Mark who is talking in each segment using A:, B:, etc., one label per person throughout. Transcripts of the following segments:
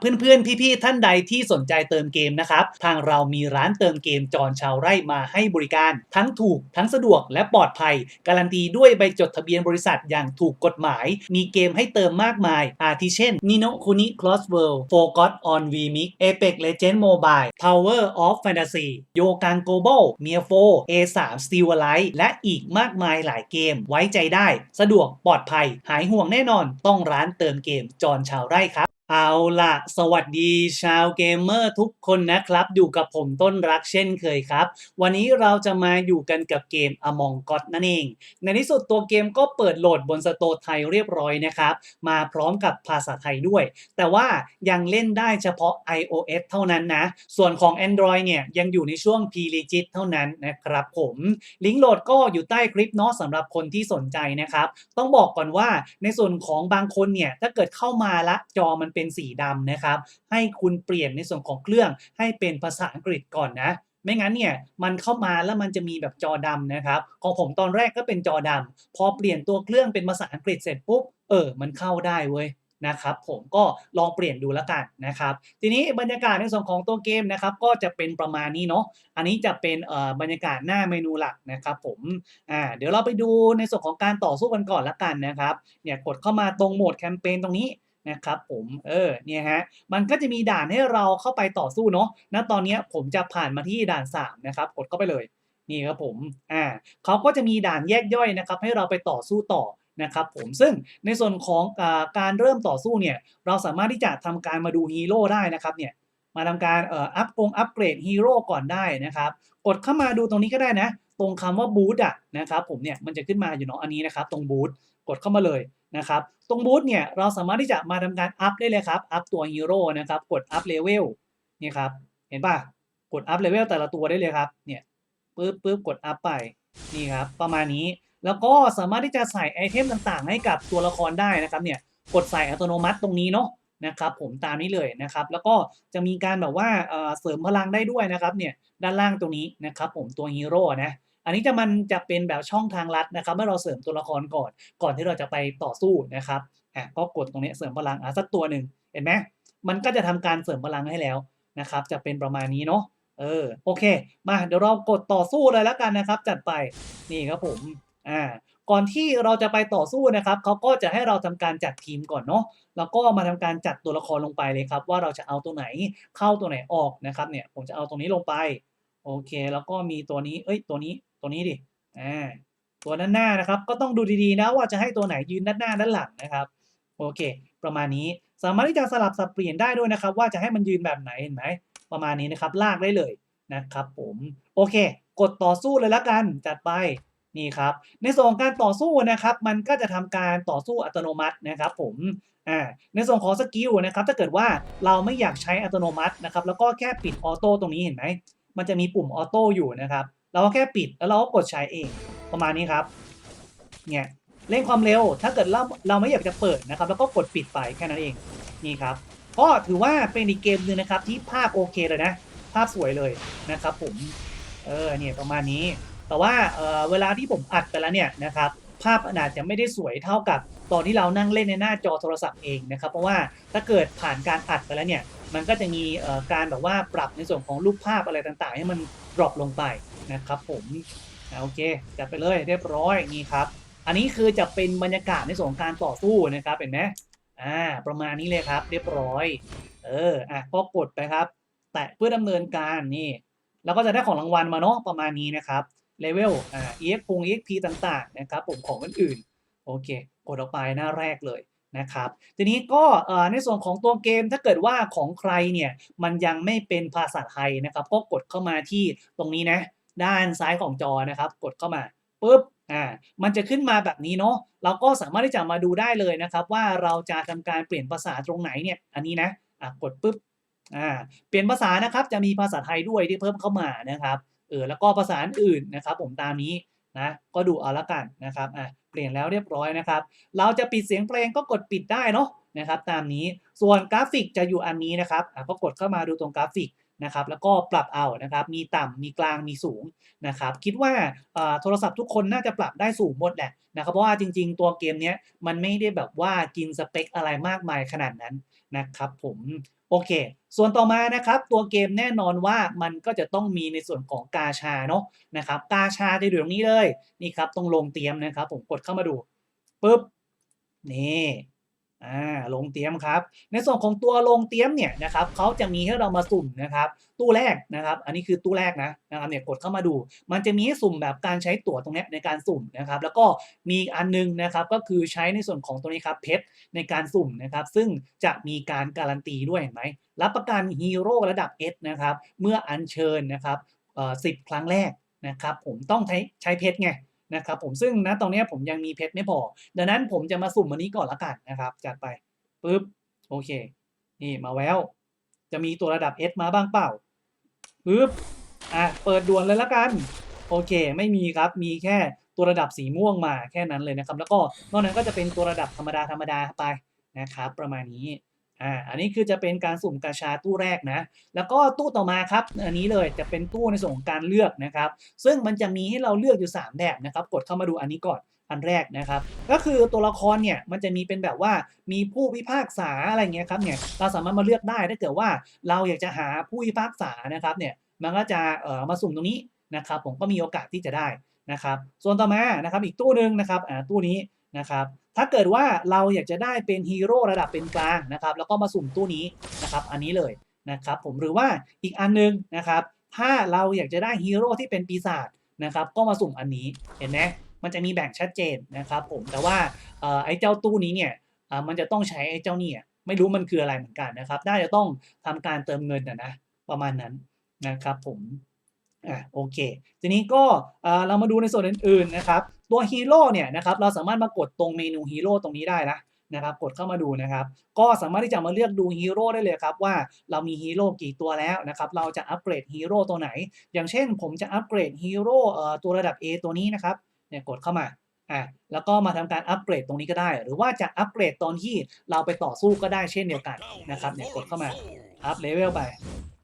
A: เพื่อนๆ พี่ๆ ท่านใดที่สนใจเติมเกมนะครับ ทางเรามีร้านเติมเกมจอนชาวไร่มาให้บริการ ทั้งถูกทั้งสะดวกและปลอดภัย การันตีด้วยใบจดทะเบียนบริษัทอย่างถูกกฎหมาย มีเกมให้เติมมากมาย อาทิเช่น Nino Kuni Cross World Forgot on VMix Apex Legends Mobile Tower of Fantasy โยกัง Global m i a 4 A3 Steel Alive และอีกมากมายหลายเกม ไว้ใจได้ สะดวกปลอดภัย หายห่วงแน่นอน ต้องร้านเติมเกมจอนชาวไร่ครับ เอาล่ะ สวัสดีชาวเกมเมอร์ทุกคนนะครับ อยู่กับผมต้นรักเช่นเคยครับ วันนี้เราจะมาอยู่กันกับเกม Among God นั่นเอง ในที่สุดตัวเกมก็เปิดโหลดบนสโตร์ไทยเรียบร้อยนะครับ มาพร้อมกับภาษาไทยด้วย แต่ว่ายังเล่นได้เฉพาะ iOS เท่านั้นนะ ส่วนของ Android เนี่ยยังอยู่ในช่วง P-Legit เท่านั้นนะครับผม ลิงก์โหลดก็อยู่ใต้คลิปเนาะสำหรับคนที่สนใจนะครับ ต้องบอกก่อนว่าในส่วนของบางคนเนี่ยถ้าเกิดเข้ามาละจอมันเป็นสีดำนะครับ ให้คุณเปลี่ยนในส่วนของเครื่องให้เป็นภาษาอังกฤษก่อนนะไม่งั้นเนี่ยมันเข้ามาแล้วมันจะมีแบบจอดำนะครับของผมตอนแรกก็เป็นจอดำพอเปลี่ยนตัวเครื่องเป็นภาษาอังกฤษเสร็จปุ๊บเออมันเข้าได้เว้ยนะครับผมก็ลองเปลี่ยนดูแล้วกันนะครับ ทีนี้บรรยากาศในส่วนของตัวเกมนะครับก็จะเป็นประมาณนี้เนาะอันนี้จะเป็นเอ่อบรรยากาศหน้าเมนูหลักนะครับผมอ่าเดี๋ยวเราไปดูในส่วนของการต่อสู้กันก่อนละกันนะครับเนี่ยกดเข้ามาตรงโหมดแคมเปญตรงนี้ นะครับผม เออ เนี่ยฮะ มันก็จะมีด่านให้เราเข้าไปต่อสู้เนาะณตอนนี้ผมจะผ่านมาที่ด่าน 3 นะครับ กดเข้าไปเลย นี่ครับผม อ่าเขาก็จะมีด่านแยกย่อยนะครับ ให้เราไปต่อสู้ต่อนะครับผม ซึ่งในส่วนของอการเริ่มต่อสู้เนี่ย เราสามารถที่จะทำการมาดูฮีโร่ได้นะครับ เนี่ย มาทำการเอ่ออัพกงอัปเกรดฮีโร่ก่อนได้นะครับ กดเข้ามาดูตรงนี้ก็ได้นะ ตรงคำว่าบูธอะนะครับผมเนี่ย มันจะขึ้นมาอยู่เนาะ อันนี้นะครับ ตรงบูธ กดเข้ามาเลยนะครับ ตรงบูธเนี่ยเราสามารถที่จะมาทำการอัพได้เลยครับ อัพตัวฮีโร่นะครับ กดอัพเลเวลนี่ครับ เห็นปะกดอัพเลเวลแต่ละตัวได้เลยครับ เนี่ยปึ๊บปึ๊บกดอัพไป นี่ครับ ประมาณนี้ แล้วก็สามารถที่จะใส่ไอเทมต่างๆ ให้กับตัวละครได้นะครับ เนี่ย กดใส่อัตโนมัติตรงนี้เนาะนะครับผมตามนี้เลยนะครับ แล้วก็จะมีการแบบว่าเสริมพลังได้ด้วยนะครับ เนี่ย ด้านล่างตรงนี้นะครับ ผมตัวฮีโร่นะ อันนี้จะมันจะเป็นแบบช่องทางลัดนะครับ เมื่อเราเสริมตัวละครก่อน ก่อนที่เราจะไปต่อสู้นะครับอะก็กดตรงนี้เสริมพลังอะสักตัวหนึ่งเห็นไหมมันก็จะทำการเสริมพลังให้แล้วนะครับ จะเป็นประมาณนี้เนาะเออโอเค มาเดี๋ยวเรากดต่อสู้เลยแล้วกันนะครับ จัดไปนี่ครับผมอ่าก่อนที่เราจะไปต่อสู้นะครับเขาก็จะให้เราทำการจัดทีมก่อนเนาะแล้วก็มาทำการจัดตัวละครลงไปเลยครับ ว่าเราจะเอาตัวไหนเข้าตัวไหนออกนะครับเนี่ยผมจะเอาตรงนี้ลงไปโอเค แล้วก็มีตัวนี้เอ้ยตัวนี้ ตัวนี้ดิอ่าตัวด้านหน้านะครับ ก็ต้องดูดีๆนะว่าจะให้ตัวไหนยืนด้านหน้าด้านหลังนะครับโอเค ประมาณนี้สามารถที่จะสลับสับเปลี่ยนได้ด้วยนะครับ ว่าจะให้มันยืนแบบไหนเห็นไหมประมาณนี้นะครับลากได้เลยนะครับผมโอเค กดต่อสู้เลยละกันจัดไปนี่ครับในส่วนของการต่อสู้นะครับ มันก็จะทำการต่อสู้อัตโนมัตินะครับ ผมอ่าในส่วนของสกิลนะครับ ถ้าเกิดว่าเราไม่อยากใช้อัตโนมัตินะครับ แล้วก็แค่ปิดออโต้ตรงนี้เห็นไหมมันจะมีปุ่มออโต้อยู่นะครับ เราก็แค่ปิดแล้วเราก็กดใช้เองประมาณนี้ครับเนี่ยเร่งความเร็ว ถ้าเกิดเราเราไม่อยากจะเปิดนะครับ แล้วก็กดปิดไปแค่นั้นเองนี่ครับ ก็ถือว่าเป็นอีกเกมหนึ่งนะครับ ที่ภาพโอเคเลยนะ ภาพสวยเลยนะครับ ผมเออเนี่ยประมาณนี้ แต่ว่าเออเวลาที่ผมอัดไปแล้วเนี่ยนะครับภาพอาจจะไม่ได้สวยเท่ากับตอนที่เรานั่งเล่นในหน้าจอโทรศัพท์เองนะครับ เพราะว่าถ้าเกิดผ่านการอัดไปแล้วเนี่ย มันก็จะมีการแบบว่าปรับในส่วนของรูปภาพอะไรต่างๆ ให้มันดรอปลงไป นะครับผมโอเคจัดไปเลยเรียบร้อยนี่ครับ อันนี้คือจะเป็นบรรยากาศในส่วนของการต่อสู้นะครับเห็นไหมอ่าประมาณนี้เลยครับ เรียบร้อย เอออะก็กดไปครับ แตะเพื่อดำเนินการนี่แล้วก็จะได้ของรางวัลมาเนาะประมาณนี้นะครับเลเวลอ่า EX พง EXP ต่างๆนะครับผมของอื่นๆโอเค กดออกไปหน้าแรกเลยนะครับทีนี้ก็เอ่อในส่วนของตัวเกมถ้าเกิดว่าของใครเนี่ยมันยังไม่เป็นภาษาไทยนะครับ ก็กดเข้ามาที่ตรงนี้นะ ด้านซ้ายของจอนะครับ กดเข้ามาปุ๊บอ่ามันจะขึ้นมาแบบนี้เนาะเราก็สามารถที่จะมาดูได้เลยนะครับ ว่าเราจะทำการเปลี่ยนภาษาตรงไหนเนี่ยอันนี้นะอะกดปุ๊บอ่าเปลี่ยนภาษานะครับจะมีภาษาไทยด้วยที่เพิ่มเข้ามานะครับเออแล้วก็ภาษาอื่นนะครับ ผมตามนี้นะก็ดูเอาละกันนะครับอะเปลี่ยนแล้วเรียบร้อยนะครับ เราจะปิดเสียงเพลงก็กดปิดได้เนาะนะครับตามนี้ส่วนกราฟิกจะอยู่อันนี้นะครับอะก็กดเข้ามาดูตรงกราฟิก นะครับ แล้วก็ปรับเอานะครับ มีต่ำมีกลางมีสูงนะครับ คิดว่าโทรศัพท์ทุกคนน่าจะปรับได้สูงหมดแหละนะครับ เพราะว่าจริง ๆ ตัวเกมนี้มันไม่ได้แบบว่ากินสเปคอะไรมากมายขนาดนั้นนะครับ ผมโอเค ส่วนต่อมานะครับ ตัวเกมแน่นอนว่ามันก็จะต้องมีในส่วนของกาชาเนาะนะครับ กาชาจะอยู่ตรงนี้เลยนี่ครับต้องลงเตรียมนะครับ ผมกดเข้ามาดูปุ๊บนี่ อ่าลงเตียมครับ ในส่วนของตัวลงเตียมเนี่ยนะครับเขาจะมีให้เรามาสุ่มนะครับตู้แรกนะครับ อันนี้คือตู้แรกนะนะครับเนี่ยกดเข้ามาดู มันจะมีให้สุ่มแบบการใช้ตั๋วตรงนี้ในการสุ่มนะครับ แล้วก็มีอีกอันนึงนะครับก็คือใช้ในส่วนของตัวนี้ครับเพชรในการสุ่มนะครับ ซึ่งจะมีการการันตีด้วยเห็นไหมรับประกันฮีโร่ระดับ S นะครับ เมื่ออัญเชิญนะครับเอ่อสิบครั้งแรกนะครับ ผมต้องใช้ใช้เพชรไง นะครับผมซึ่งณตรงนี้ผมยังมีเพชรไม่พอ ดังนั้นผมจะมาสุ่มอันนี้ก่อนละกันนะครับ จัดไปปุ๊บโอเค นี่มาแววจะมีตัวระดับ S มาบ้างเปล่าปึ๊บอะเปิดด่วนเลยละกัน โอเค ไม่มีครับมีแค่ตัวระดับสีม่วงมาแค่นั้นเลยนะครับ แล้วก็นอกนั้นก็จะเป็นตัวระดับธรรมดาธรรมดาไปนะครับ ประมาณนี้ อ่าอันนี้คือจะเป็นการสุ่มกาชาตู้แรกนะ แล้วก็ตู้ต่อมาครับ อันนี้เลยจะเป็นตู้ในส่วนของการเลือกนะครับ ซึ่งมันจะมีให้เราเลือกอยู่ 3 แบบนะครับ กดเข้ามาดูอันนี้ก่อนอันแรกนะครับ ก็คือตัวละครเนี่ยมันจะมีเป็นแบบว่ามีผู้พิพากษาอะไรเงี้ยครับเนี่ยเราสามารถมาเลือกได้ถ้าเกิดว่าเราอยากจะหาผู้พิพากษานะครับเนี่ยมันก็จะเอ่อมาสุ่มตรงนี้นะครับผมก็มีโอกาสที่จะได้นะครับ ส่วนต่อมานะครับอีกตู้หนึ่งนะครับอ่าตู้นี้นะครับ ถ้าเกิดว่าเราอยากจะได้เป็นฮีโร่ระดับเป็นกลางนะครับ แล้วก็มาสุ่มตู้นี้นะครับ อันนี้เลยนะครับผมหรือว่าอีกอันนึงนะครับ ถ้าเราอยากจะได้ฮีโร่ที่เป็นปีศาจนะครับ ก็มาสุ่มอันนี้เห็นไหมมันจะมีแบ่งชัดเจนนะครับ ผมแต่ว่าออไอ้เจ้าตู้นี้เนี่ยมันจะต้องใช้ไอ้เจ้านี่ไม่รู้มันคืออะไรเหมือนกันนะครับ น่าจะต้องทำการเติมเงินนะนะประมาณนั้นนะครับผมอะโอเค ทีนี้ก็เรามาดูในส่วนอื่นๆนะครับ ตัวฮีโร่เนี่ยนะครับเราสามารถมากดตรงเมนูฮีโร่ตรงนี้ได้นะนะครับกดเข้ามาดูนะครับ ก็สามารถที่จะมาเลือกดูฮีโร่ได้เลยครับว่าเรามีฮีโร่กี่ตัวแล้วนะครับ เราจะอัปเกรดฮีโร่ตัวไหน อย่างเช่นผมจะอัปเกรดฮีโร่เออตัวระดับ A ตัวนี้นะครับเนี่ยกดเข้ามาอะแล้วก็มาทำการอัปเกรดตรงนี้ก็ได้ หรือว่าจะอัปเกรดตอนที่เราไปต่อสู้ก็ได้เช่นเดียวกันนะครับเนี่ยกดเข้ามาอัพเลเวลไป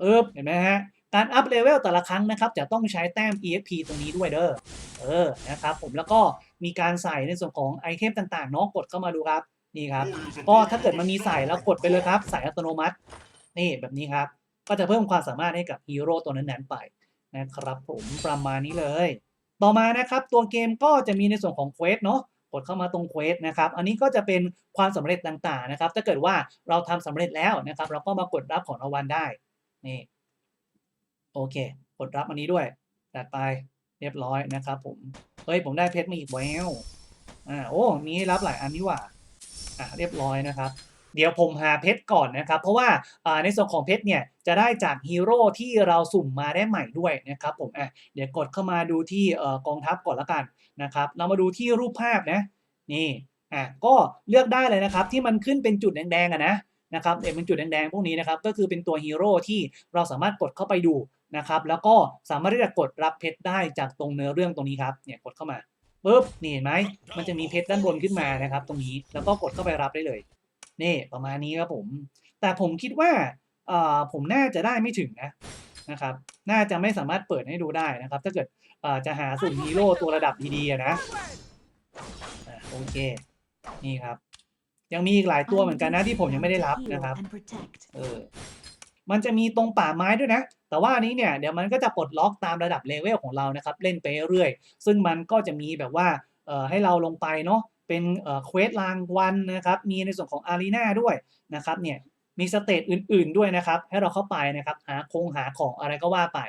A: เออเห็นไหมฮะ การอัพเลเวลแต่ละครั้งนะครับจะต้องใช้แต้ม EXP ตรงนี้ด้วยเด้อเออนะครับผมแล้วก็มีการใส่ในส่วนของไอเทมต่างๆเนาะกดเข้ามาดูครับนี่ครับก็ถ้าเกิดมันมีใส่แล้วกดไปเลยครับใส่อัตโนมัตินี่แบบนี้ครับก็จะเพิ่มความสามารถให้กับฮีโร่ตัวนั้นๆไปนะครับผมประมาณนี้เลย ต่อมานะครับตัวเกมก็จะมีในส่วนของเควสเนาะกดเข้ามาตรงเควสนะครับ อันนี้ก็จะเป็นความสำเร็จต่างๆนะครับ ถ้าเกิดว่าเราทำสำเร็จแล้วนะครับ เราก็มากดรับของรางวัลได้ นี่ โอเค กดรับอันนี้ด้วยจัดไปเรียบร้อยนะครับผม เฮ้ย ผมได้เพชรมาอีกแล้วอ่าโอ้ มีให้รับหลายอันนี่ว่าอะเรียบร้อยนะครับ เดี๋ยวผมหาเพชรก่อนนะครับ เพราะว่าอ่าในส่วนของเพชรเนี่ยจะได้จากฮีโร่ที่เราสุ่มมาได้ใหม่ด้วยนะครับผมอะเดี๋ยวกดเข้ามาดูที่เอ่อกองทัพก่อนละกันนะครับ เรามาดูที่รูปภาพนะ นี่อะก็เลือกได้เลยนะครับที่มันขึ้นเป็นจุดแดงๆอะนะนะครับเดี๋ยวเป็นจุดแดงๆพวกนี้นะครับก็คือเป็นตัวฮีโร่ที่เราสามารถกดเข้าไปดู นะครับ แล้วก็สามารถที่จะกดรับเพชรได้จากตรงเนื้อเรื่องตรงนี้ครับเนี่ยกดเข้ามาปุ๊บนี่เห็นไหมมันจะมีเพชรด้านบนขึ้นมานะครับ ตรงนี้แล้วก็กดเข้าไปรับได้เลยนี่ประมาณนี้ครับผม แต่ผมคิดว่าเอ่อผมน่าจะได้ไม่ถึงนะนะครับ น่าจะไม่สามารถเปิดให้ดูได้นะครับ ถ้าเกิดเอ่อจะหาสุ่มฮีโร่ตัวระดับดีๆนะอะโอเค นี่ครับ ยังมีอีกหลายตัวเหมือนกันนะที่ผมยังไม่ได้รับนะครับ เออ มันจะมีตรงป่าไม้ด้วยนะ แต่ว่านี้เนี่ยเดี๋ยวมันก็จะปลดล็อกตามระดับเลเวลของเรานะครับเล่นไปเรื่อยซึ่งมันก็จะมีแบบว่าให้เราลงไปเนาะเป็นเควสรางวัลนะครับมีในส่วนของอารีนาด้วยนะครับเนี่ยมีสเตจอื่นๆด้วยนะครับ ให้เราเข้าไปนะครับ หาคงหาของอะไรก็ว่าไป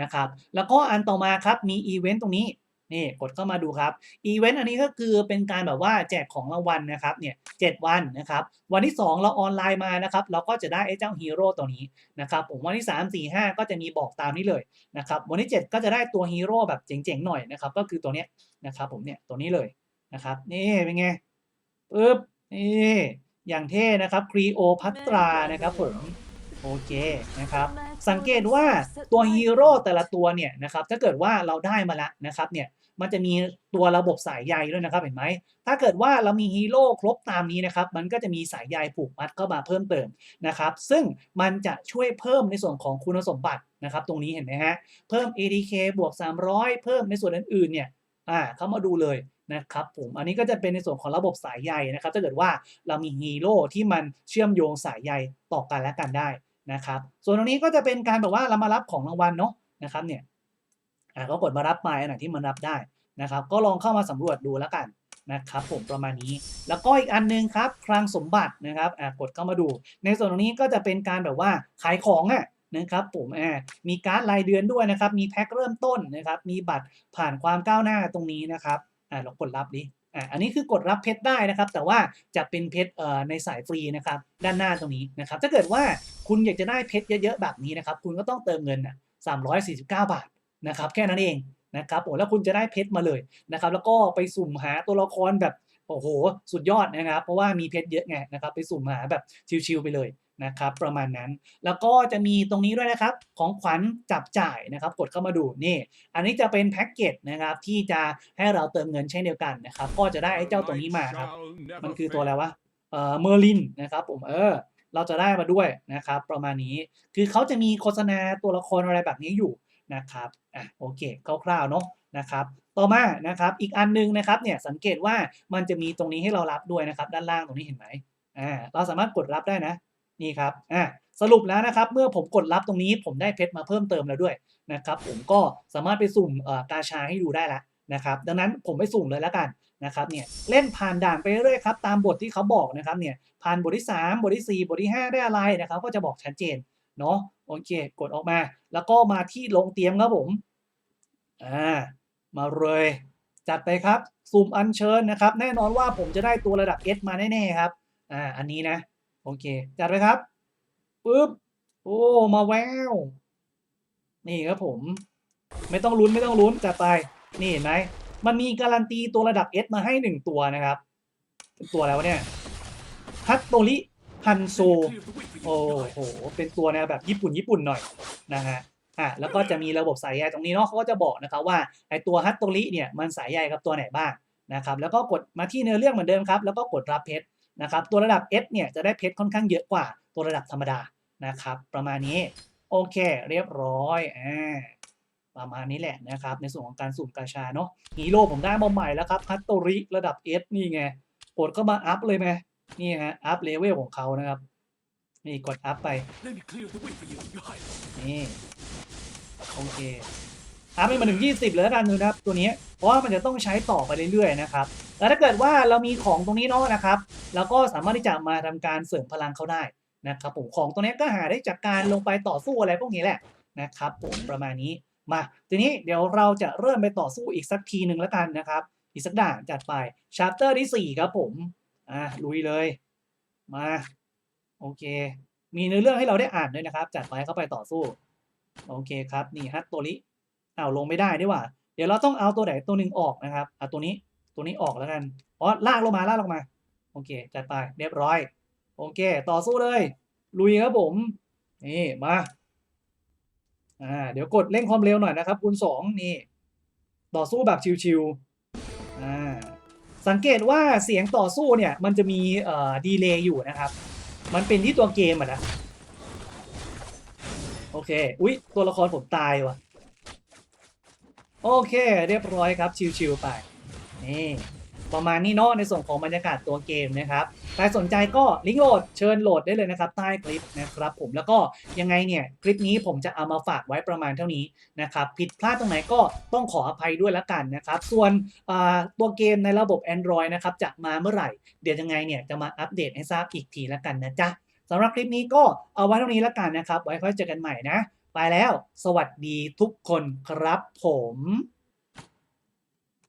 A: นะครับ แล้วก็อันต่อมาครับ มีอีเวนต์ตรงนี้ นี่กดเข้ามาดูครับอีเวนต์อันนี้ก็คือเป็นการแบบว่าแจกของรางวัลนะครับเนี่ยเวันนะครับวันที่ 2 เราออนไลน์มานะครับเราก็จะได้ไอ้เจ้าฮีโร่ตัวนี้นะครับผมวันที่ 3 4 5 ก็จะมีบอกตามนี้เลยนะครับวันที่ 7 ก็จะได้ตัวฮีโร่แบบเจ๋งๆหน่อยนะครับก็คือตัวเนี้ยนะครับผมเนี่ยตัวนี้เลยนะครับนี่เป็นไงปึ๊บนี่อย่างเท่นะครับครีโอพัตรานะครับผมโอเคนะครับสังเกตว่าตัวฮีโร่แต่ละตัวเนี่ยนะครับถ้าเกิดว่าเราได้มาแล้วนะครับเนี่ย มันจะมีตัวระบบสายใยด้วยนะครับเห็นไหม ถ้าเกิดว่าเรามีฮีโร่ครบตามนี้นะครับ มันก็จะมีสายใยผูกมัดเข้ามาเพิ่มเติมนะครับ ซึ่งมันจะช่วยเพิ่มในส่วนของคุณสมบัตินะครับตรงนี้เห็นไหมฮะ เพิ่ม ADK บวก 300 เพิ่มในส่วนอื่นๆเนี่ยอ่าเข้ามาดูเลยนะครับผมอันนี้ก็จะเป็นในส่วนของระบบสายใยนะครับ ถ้าเกิดว่าเรามีฮีโร่ที่มันเชื่อมโยงสายใยต่อกันและกันได้นะครับ ส่วนตรงนี้ก็จะเป็นการแบบว่าเรามารับของรางวัลเนาะนะครับเนี่ย อ่าก็กดมารับไปอันไหนที่มันรับได้นะครับ ก็ลองเข้ามาสำรวจดูแล้วกันนะครับผมประมาณนี้แล้วก็อีกอันหนึงครับคลังสมบัตินะครับอ่ากดเข้ามาดู ในส่วนตรงนี้ก็จะเป็นการแบบว่าขายของอะนะครับผมอ่ามีการ์ดรายเดือนด้วยนะครับ มีแพ็คเริ่มต้นนะครับ มีบัตรผ่านความก้าวหน้าตรงนี้นะครับอ่าลองกดรับดิอ่าอันนี้คือกดรับเพชรได้นะครับ แต่ว่าจะเป็นเพชรเอ่อในสายฟรีนะครับ ด้านหน้าตรงนี้นะครับ ถ้าเกิดว่าคุณอยากจะได้เพชรเยอะๆแบบนี้นะครับ คุณก็ต้องเติมเงินอะ349 บาท นะครับแค่นั้นเองนะครับโอ้แล้วคุณจะได้เพชรมาเลยนะครับแล้วก็ไปสุ่มหาตัวละครแบบโอ้โหสุดยอดนะครับเพราะว่ามีเพชรเยอะไงนะครับไปสุ่มหาแบบชิวๆไปเลยนะครับประมาณนั้นแล้วก็จะมีตรงนี้ด้วยนะครับของขวัญจับจ่ายนะครับกดเข้ามาดูนี่อันนี้จะเป็นแพ็กเกจนะครับที่จะให้เราเติมเงินเช่นเดียวกันนะครับก็จะได้ไอ้เจ้าตัวนี้มาครับมันคือตัวอะไรวะเอ่อเมอร์ลินนะครับผมเออเราจะได้มาด้วยนะครับประมาณนี้คือเขาจะมีโฆษณาตัวละครอะไรแบบนี้อยู่ นะครับอะโอเคคร่าวๆเนาะนะครับต่อมานะครับอีกอันหนึงนะครับเนี่ยสังเกตว่ามันจะมีตรงนี้ให้เรารับด้วยนะครับด้านล่างตรงนี้เห็นไหมอ่าเราสามารถกดรับได้นะนี่ครับอะสรุปแล้วนะครับเมื่อผมกดรับตรงนี้ผมได้เพชรมาเพิ่มเติมแล้วด้วยนะครับผมก็สามารถไปสุ่มเอ่อกาชาให้ดูได้ละนะครับดังนั้นผมไปสุ่มเลยแล้วกันนะครับเนี่ยเล่นผ่านด่านไปเรื่อยครับตามบทที่เขาบอกนะครับเนี่ยผ่านบทที่ 3 บทที่ 4 บทที่ 5 ได้อะไรนะครับก็จะบอกชัดเจน เนาะโอเค กดออกมา แล้วก็มาที่ลงเตียมครับผมอ่ามาเลยจัดไปครับสุ่มอัญเชิญนะครับ แน่นอนว่าผมจะได้ตัวระดับ S มาแน่ๆครับอ่าอันนี้นะ โอเค จัดไปครับปึ๊บโอ้มาแววนี่ครับผม ไม่ต้องลุ้นไม่ต้องลุ้นจัดไป นี่เห็นไหมมันมีการันตีตัวระดับ S มาให้หนึ่งตัวนะครับเป็นตัวอะไรวะเนี่ยฮัตโตริ ฮันโซ โอ้โห เป็นตัวแนวแบบญี่ปุ่นญี่ปุ่นหน่อยนะฮะอะแล้วก็จะมีระบบสายใยตรงนี้เนาะเขาก็จะบอกนะครับว่าไอตัวฮัตโตริเนี่ยมันสายใยกับตัวไหนบ้างนะครับแล้วก็กดมาที่เนื้อเรื่องเหมือนเดิมครับ แล้วก็กดรับเพชรนะครับตัวระดับ S เนี่ยจะได้เพชรค่อนข้างเยอะกว่าตัวระดับธรรมดานะครับ ประมาณนี้โอเค เรียบร้อยอ่าประมาณนี้แหละนะครับ ในส่วนของการสุ่มกาชาเนาะฮีโร่ผมได้มาใหม่แล้วครับฮัตโตริระดับ S นี่ไงกดเข้ามาอัพเลยไหม นี่ฮะอัพเลเวลของเขานะครับ นี่กดอัพไป
B: Let me clear the way for you, Your Highness.
A: นี่โอเคอัพให้มาถึง 20เลยแล้วกันนะครับ ตัวนี้เพราะว่ามันจะต้องใช้ต่อไปเรื่อยๆนะครับแล้วถ้าเกิดว่าเรามีของตรงนี้เนาะนะครับเราก็สามารถที่จะมาทำการเสริมพลังเขาได้นะครับผมของตรงนี้ก็หาได้จากการลงไปต่อสู้อะไรพวกนี้แหละนะครับผมประมาณนี้มาทีนี้เดี๋ยวเราจะเริ่มไปต่อสู้อีกสักทีหนึ่งแล้วกันนะครับ อีกสักด่านจัดไปชาร์เตอร์ที่ 4 ครับผม อะลุยเลยมาโอเค มีเนื้อเรื่องให้เราได้อ่านด้วยนะครับ จัดไปเข้าไปต่อสู้ โอเคครับนี่ฮัตโตริอ้าวลงไม่ได้ด้วยว่ะเดี๋ยวเราต้องเอาตัวไหนตัวหนึ่งออกนะครับเอาตัวนี้ตัวนี้ออกแล้วกันอ๋อลากลงมาลากลงมา โอเค จัดไปเรียบร้อย โอเค ต่อสู้เลย ลุยครับผมนี่มาอ่าเดี๋ยวกดเร่งความเร็วหน่อยนะครับคูณสองนี่ ต่อสู้แบบชิวๆอ่า สังเกตว่าเสียงต่อสู้เนี่ยมันจะมีเอ่อดีเลย์อยู่นะครับ มันเป็นที่ตัวเกมอะนะ โอเค อุ๊ย ตัวละครผมตายว่ะ โอเค เรียบร้อยครับ ชิวๆไป นี่ ประมาณนี้เนาะในส่วนของบรรยากาศตัวเกมนะครับใครสนใจก็ลิงก์โหลดเชิญโหลดได้เลยนะครับใต้คลิปนะครับผมแล้วก็ยังไงเนี่ยคลิปนี้ผมจะเอามาฝากไว้ประมาณเท่านี้นะครับผิดพลาดตรงไหนก็ต้องขออภัยด้วยละกันนะครับส่วนตัวเกมในระบบ Android นะครับจะมาเมื่อไหร่ เดี๋ยวยังไงเนี่ยจะมาอัปเดตให้ทราบอีกทีละกันนะจ๊ะสำหรับคลิปนี้ก็เอาไว้เท่านี้ล้วกันนะครับ ไว้ค่อยเจอกันใหม่นะ ไปแล้ว สวัสดีทุกคนครับผม